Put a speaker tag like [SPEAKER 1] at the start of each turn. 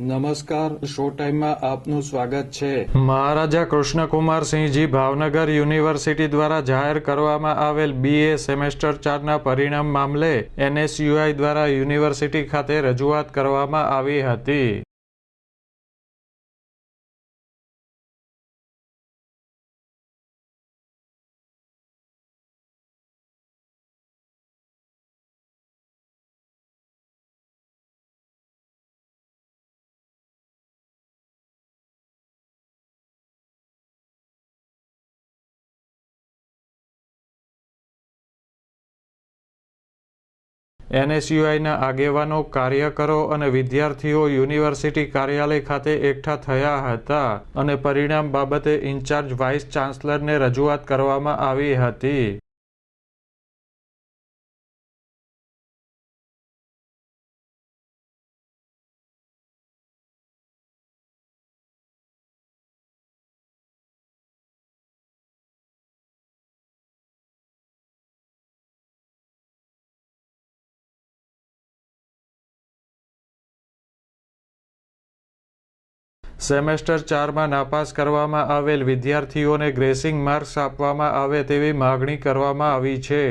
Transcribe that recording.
[SPEAKER 1] નમસ્કાર, શો ટાઈમમાં આપનું સ્વાગત છે.
[SPEAKER 2] મહારાજા કૃષ્ણકુમારસિંહજી ભાવનગર યુનિવર્સિટી દ્વારા જાહેર કરવામાં આવેલ બીએ સેમેસ્ટર ચારના પરિણામ મામલે એનએસયુઆઈ દ્વારા યુનિવર્સિટી ખાતે રજૂઆત કરવામાં આવી હતી. એનએસયુઆઈના આગેવાનો, કાર્યકરો અને વિદ્યાર્થીઓ યુનિવર્સિટી કાર્યાલય ખાતે એકઠા થયા હતા અને પરિણામ બાબતે ઇન્ચાર્જ વાઇસ ચાન્સલરને રજૂઆત કરવામાં આવી હતી. સેમેસ્ટર ચારમાં નાપાસ કરવામાં આવેલ વિદ્યાર્થીઓને ગ્રેસિંગ માર્ક્સ આપવામાં આવે તેવી માગણી કરવામાં આવી છે.